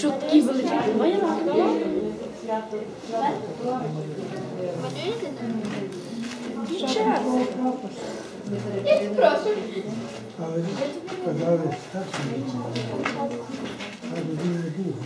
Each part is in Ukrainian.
Şuttaki bölecek. Bayağı bak. Jest proszę. Ale pedale tak się nie Tak by było długo.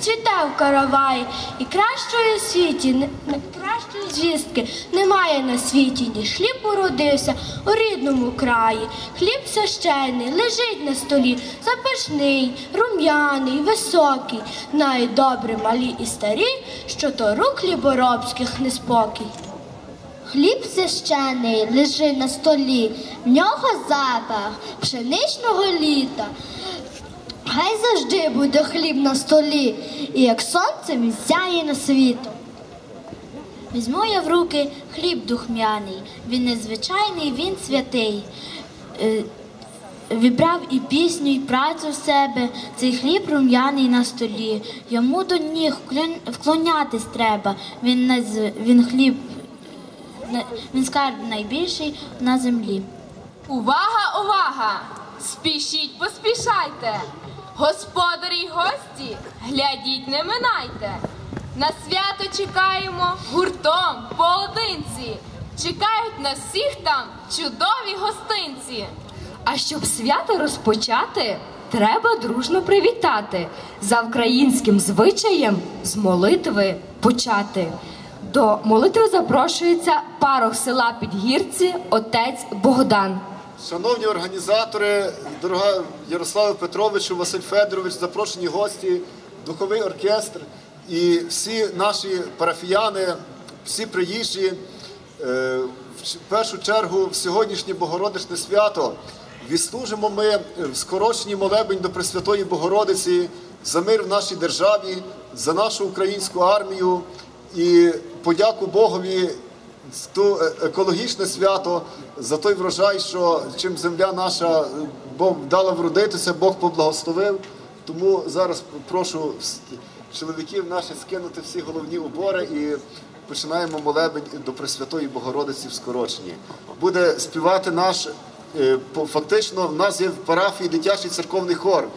Цвіте в караваї. І кращої світі, не- кращої звістки немає на світі, ніж хліб уродився у рідному краї. Хліб священний лежить на столі, запашний, рум'яний, високий. Знають добре малі і старі, що то рук хліборобських неспокій. Хліб священий лежить на столі, в нього запах пшеничного літа. Хай завжди буде хліб на столі, і як сонце він сяє на світу. Візьму я в руки хліб духмяний, він незвичайний, він святий. Е, Вібрав і пісню, і працю в себе, цей хліб рум'яний на столі. Йому до ніг вклонятись треба. Він, наз- він хліб Він скарб найбільший на землі. Увага, увага! Спішіть, поспішайте! Господарі й гості, глядіть, не минайте! На свято чекаємо гуртом, поодинці. Чекають нас всіх там чудові гостинці. А щоб свято розпочати, треба дружно привітати. За українським звичаєм з молитви почати. До молитви запрошується парох села Підгірці, отець Богдан. Шановні організатори, дорога Ярославе Петровичу, Василь Федорович, запрошені гості, духовий оркестр і всі наші парафіяни, всі приїжджі. е, В першу чергу в сьогоднішнє Богородичне свято відслужимо ми в скороченні молебень до Пресвятої Богородиці за мир в нашій державі, за нашу українську армію і подяку Богові то е, екологічне свято за той врожай, що чим земля наша е, Бог дала вродитися, Бог поблагословив. Тому зараз прошу чоловіків наших скинути всі головні убори і починаємо молебень до Пресвятої Богородиці в скороченні. Буде співати наш е, фактично. В нас є в парафії дитячий церковний хор.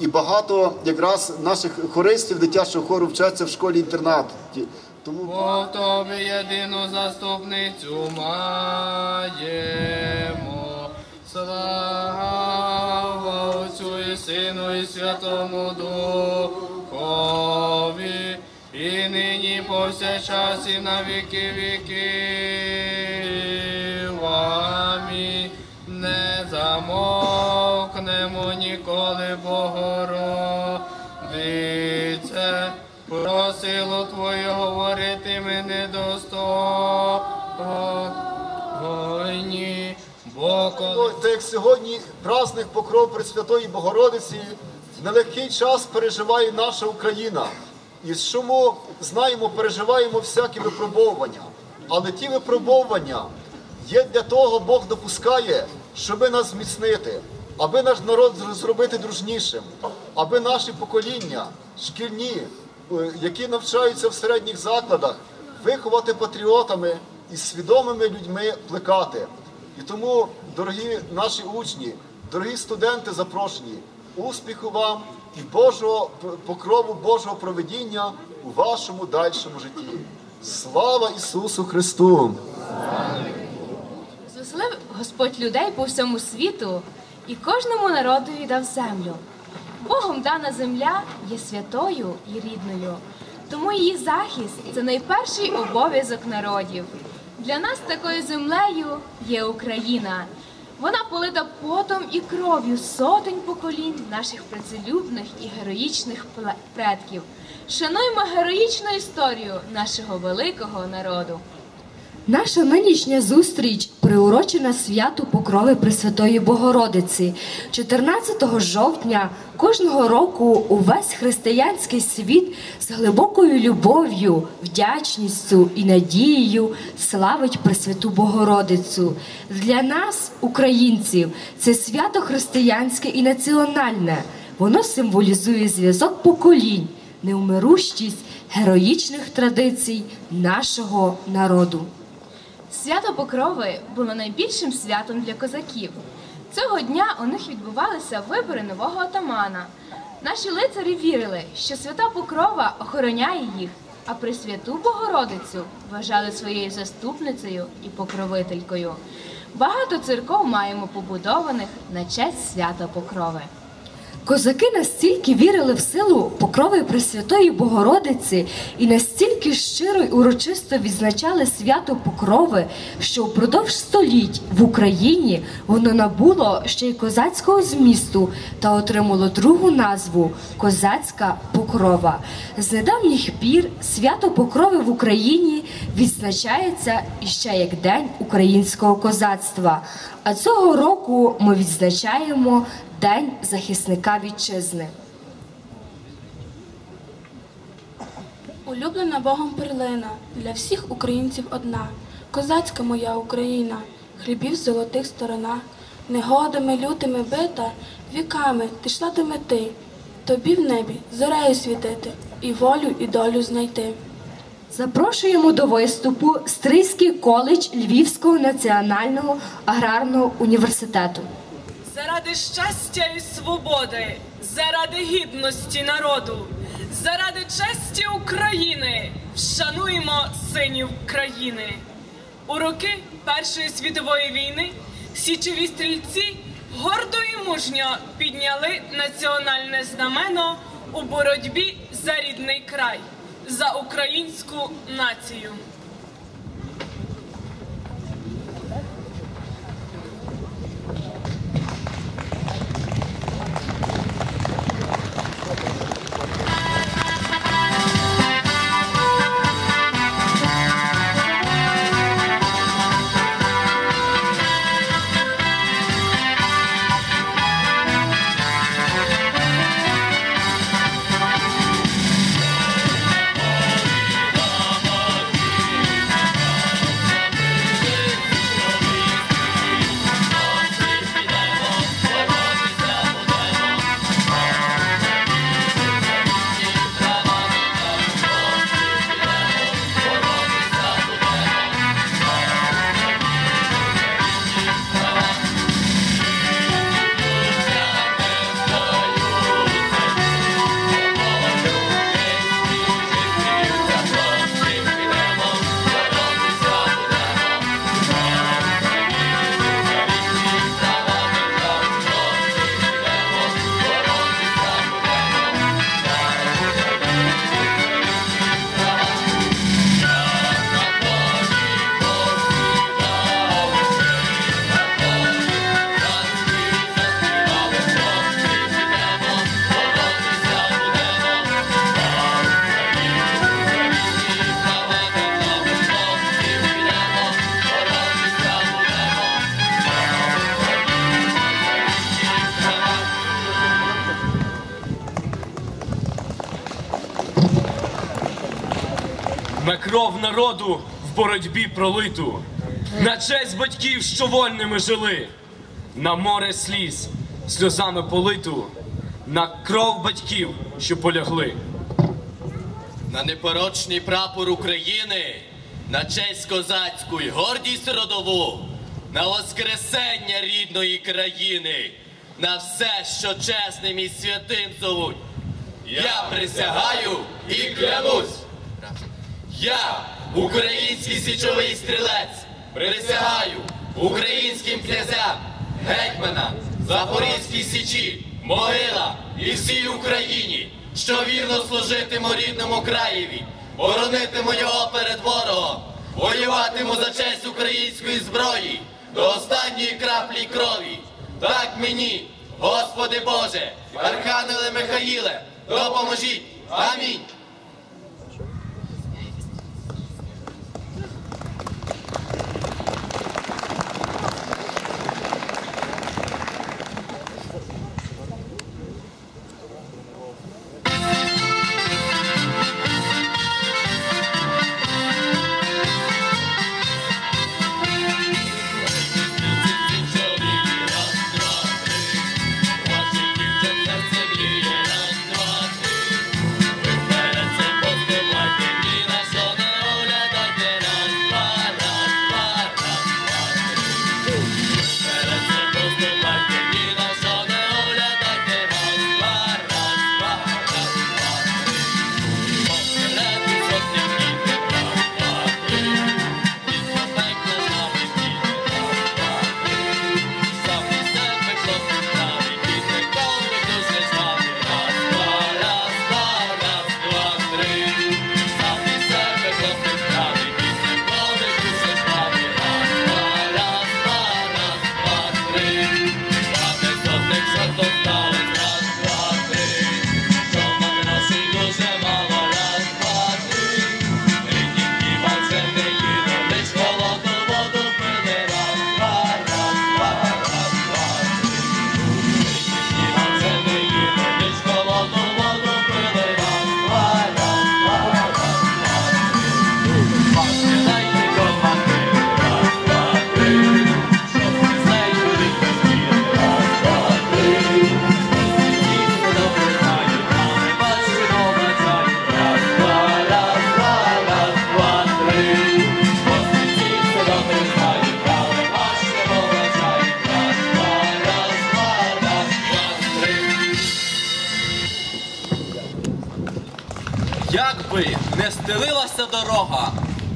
І багато якраз наших хористів дитячого хору вчаться в школі інтернаті. Бо в тобі єдину заступницю маємо. Слава Отцю і Сину і Святому Духові, і нині повсякчас і на віки віків. Амінь. Не замовкнемо ніколи, Богородице, Ну, Так як сьогодні праздник Покров Пресвятої Богородиці, нелегкий час переживає наша Україна. І чому знаємо, переживаємо всякі випробовування. Але ті випробовування є для того, Бог допускає, щоби нас зміцнити, аби наш народ зробити дружнішим, аби наші покоління, шкільні, е, які навчаються в середніх закладах, виховати патріотами і свідомими людьми плекати. І тому, дорогі наші учні, дорогі студенти запрошені, успіху вам і Божого покрову Божого проведіння у вашому дальшому житті. Слава Ісусу Христу! Звеселив Господь людей по всьому світу і кожному народові дав землю. Богом дана земля є святою і рідною, тому її захист це найперший обов'язок народів. Для нас такою землею є Україна. Вона полита потом і кров'ю сотень поколінь наших працелюбних і героїчних предків. Шануймо героїчну історію нашого великого народу. Наша нинішня зустріч приурочена святу Покрови Пресвятої Богородиці. 14 жовтня кожного року увесь християнський світ з глибокою любов'ю, вдячністю і надією славить Пресвяту Богородицю. Для нас, українців, це свято християнське і національне. Воно символізує зв'язок поколінь, неумирущість героїчних традицій нашого народу. Свято Покрови було найбільшим святом для козаків. Цього дня у них відбувалися вибори нового отамана. Наші лицарі вірили, що свята Покрова охороняє їх, а Пресвяту Богородицю вважали своєю заступницею і покровителькою. Багато церков маємо побудованих на честь свята Покрови. Козаки настільки вірили в силу покрови Пресвятої Богородиці і настільки щиро й урочисто відзначали свято Покрови, що впродовж століть в Україні воно набуло ще й козацького змісту та отримало другу назву Козацька Покрова. З недавніх пір свято Покрови в Україні відзначається іще як День українського козацтва. А цього року ми відзначаємо День захисника вітчизни. Улюблена Богом перлина, для всіх українців одна, козацька моя Україна, хлібів золотих сторона, негодами лютими бита, віками ти йшла до мети, тобі в небі зорею світити, і волю, і долю знайти. Запрошуємо до виступу Стрийський коледж Львівського національного аграрного університету. Заради щастя і свободи, заради гідності народу, заради честі України вшануємо синів країни. У роки Першої світової війни січові стрільці гордо і мужньо підняли національне знамено у боротьбі за рідний край, за українську націю. Народу в боротьбі пролиту, на честь батьків, що вольними жили, на море сліз, сльозами политу, на кров батьків, що полягли. на непорочний прапор України, на честь козацьку й гордість родову, на воскресення рідної країни, на все, що чесним і святим зовуть. Я присягаю і клянусь. Я, український січовий стрілець, присягаю українським князям, гетьмана, Запорізькій січі, могила і всій Україні, що вірно служитиму рідному краєві, боронитиму його перед ворогом, воюватиму за честь української зброї до останньої краплі крові. Так мені, Господи Боже, Архангеле Михаїле, допоможіть. Амінь. Зламалася дорога,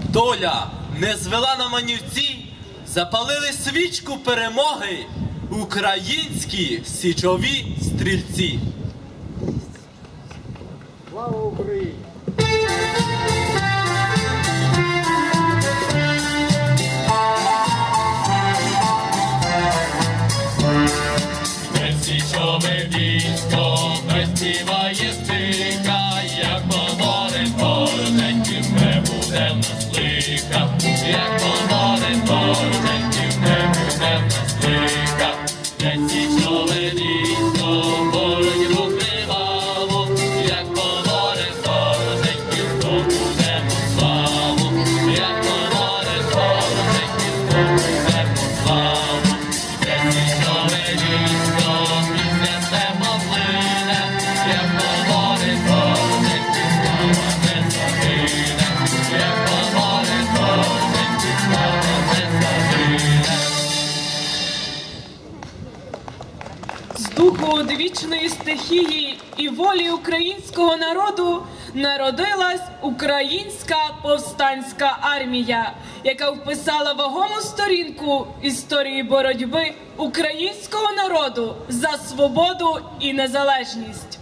доля не звела на манівці, запалили свічку перемоги. Українські січові стрільці. стихії і волі українського народу народилась українська повстанська армія, яка вписала вагому сторінку історії боротьби українського народу за свободу і незалежність.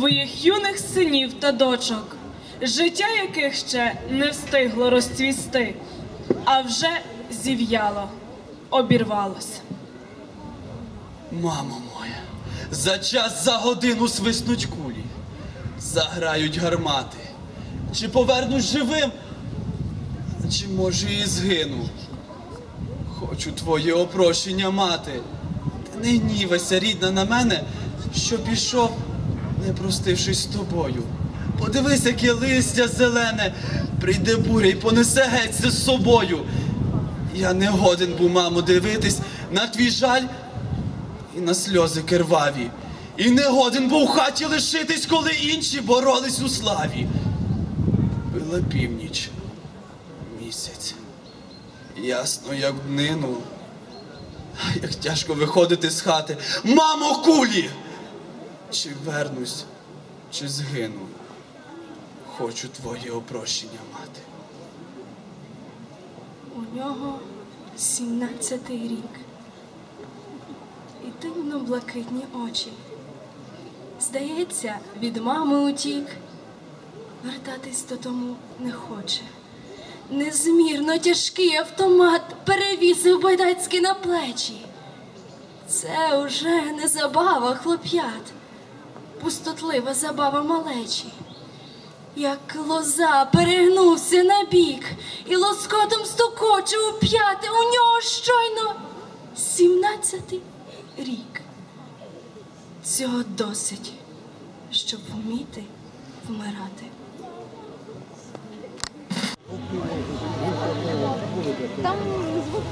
Своїх юних синів та дочок, життя яких ще не встигло розцвісти, а вже зів'яло, обірвалося. Мамо моя, за час за годину свиснуть кулі, заграють гармати. Чи повернусь живим, чи може і згину. Хочу твоє опрощення мати. Ти не гнівайся, рідна, на мене, що пішов, не простившись з тобою. Подивись, яке листя зелене, прийде буря й понесе геть з собою. Я не годен був, мамо, дивитись на твій жаль і на сльози кирваві. І не годен був в хаті лишитись, коли інші боролись у славі. Била північ, місяць, ясно, як днину. Як тяжко виходити з хати. Мамо, кулі! Чи вернусь, чи згину. Хочу твоє опрощення мати. У нього 17 рік. І дивно блакитні очі. Здається, від мами утік. Вертатись додому не хоче. Незмірно тяжкий автомат перевісив байдацький на плечі. Це уже не забава хлоп'ят, пустотлива забава малечі. Як лоза перегнувся на бік і лоскотом стукоче у п'яти, у нього щойно сімнадцятий рік. Цього досить, щоб вміти вмирати. Там звук.